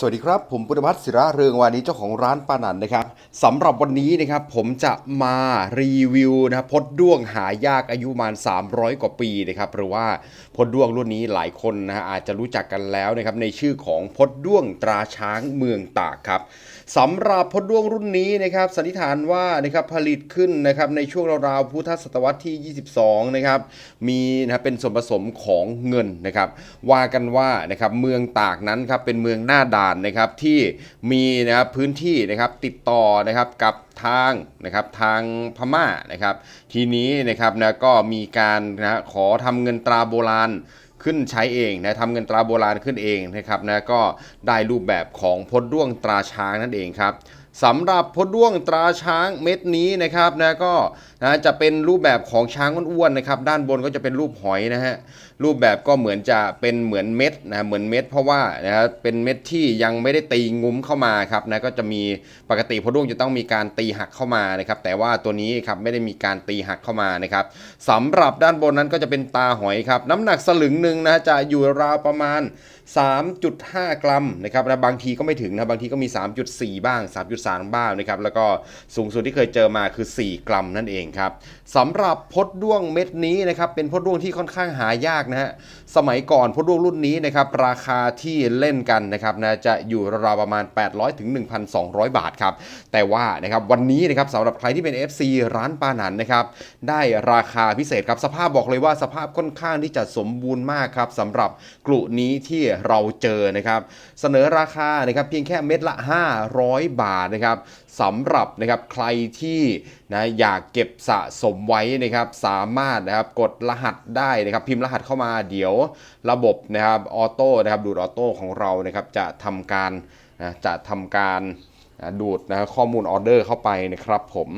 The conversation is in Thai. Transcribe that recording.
สวัสดีครับ ผมปุณพัฒน์ศิระเรืองวานิชเจ้าของร้านปานันนะครับสำหรับวันนี้นะครับผมจะมารีวิวนะครับพดด้วงหายากอายุประมาณ 300 กว่าปีนะครับหรือว่าพดด้วงรุ่นนี้หลายคนนะฮะอาจจะรู้จักกันแล้วนะครับในชื่อของพดด้วงตราช้างเมืองตากครับสำหรับพดด้วงรุ่นนี้นะครับสันนิษฐานว่านะครับผลิตขึ้นนะครับในช่วงราวๆพุทธศตวรรษที่ 22 นะครับมีนะเป็นส่วนผสมของเงินนะครับว่ากันว่านะครับเมืองตากนั้นครับเป็นเมืองหน้าด่านนะครับที่มีนะครับพื้นที่นะครับติดต่อนะครับกับทางนะครับทางพม่านะครับ ทีนี้นะครับนะก็มีการนะขอทำเงินตราโบราณขึ้นใช้เองนะทำเงินตราโบราณขึ้นเองนะครับนะก็ได้รูปแบบของพดร่วงตราช้างนั่นเองครับ สำหรับพดด้วงตราช้างเม็ดนี้นะครับนะก็นะจะเป็นรูปแบบของช้างอ้วนๆนะครับ ด้านบนก็จะเป็นรูปหอยนะฮะรูปแบบก็เหมือนจะเป็นเหมือนเม็ดนะเหมือนเม็ด เพราะว่านะเป็นเม็ดที่ยังไม่ได้ตีงุ้มเข้ามาครับนะก็จะมีปกติพดด้วงจะต้องมีการตีหักเข้ามานะครับ แต่ว่าตัวนี้ครับไม่ได้มีการตีหักเข้ามานะครับสำหรับด้านบนนั้นก็จะเป็นตาหอยครับน้ำหนักสลึงหนึ่งนะจะอยู่ราวประมาณ 3.5 กรัมนะครับนะบางทีก็ไม่ถึงนะบางทีก็มี 3.4 บ้าง 3.3บ้างนะครับแล้วก็สูงสุดที่เคยเจอมาคือ 4 กรัมนั่นเองครับสำหรับพดด้วงเม็ดนี้นะครับเป็นพดด้วงที่ค่อนข้างหายากนะฮะสมัยก่อนพดด้วงรุ่นนี้นะครับราคาที่เล่นกันนะครับนะจะอยู่ราวๆประมาณ 800ถึง1,200 บาทครับแต่ว่านะครับวันนี้นะครับสำหรับใครที่เป็น FC ร้านปานันนะครับได้ราคาพิเศษครับสภาพบอกเลยว่าสภาพค่อนข้างที่จะสมบูรณ์มากครับสำหรับกลุ่นี้ที่เราเจอนะครับเสนอราคานะครับเพียงแค่เม็ดละ 500 บาทนะครับสำหรับนะครับใครที่นะอยากเก็บสะสมไว้นะครับสามารถนะครับกดรหัสได้นะครับพิมพ์รหัสเข้ามาเดี๋ยวระบบนะครับออโต้นะครับดูดออโต้ของเรานะครับจะทำการนะจะทำการดูดนะข้อมูลออเดอร์เข้าไปนะครับผม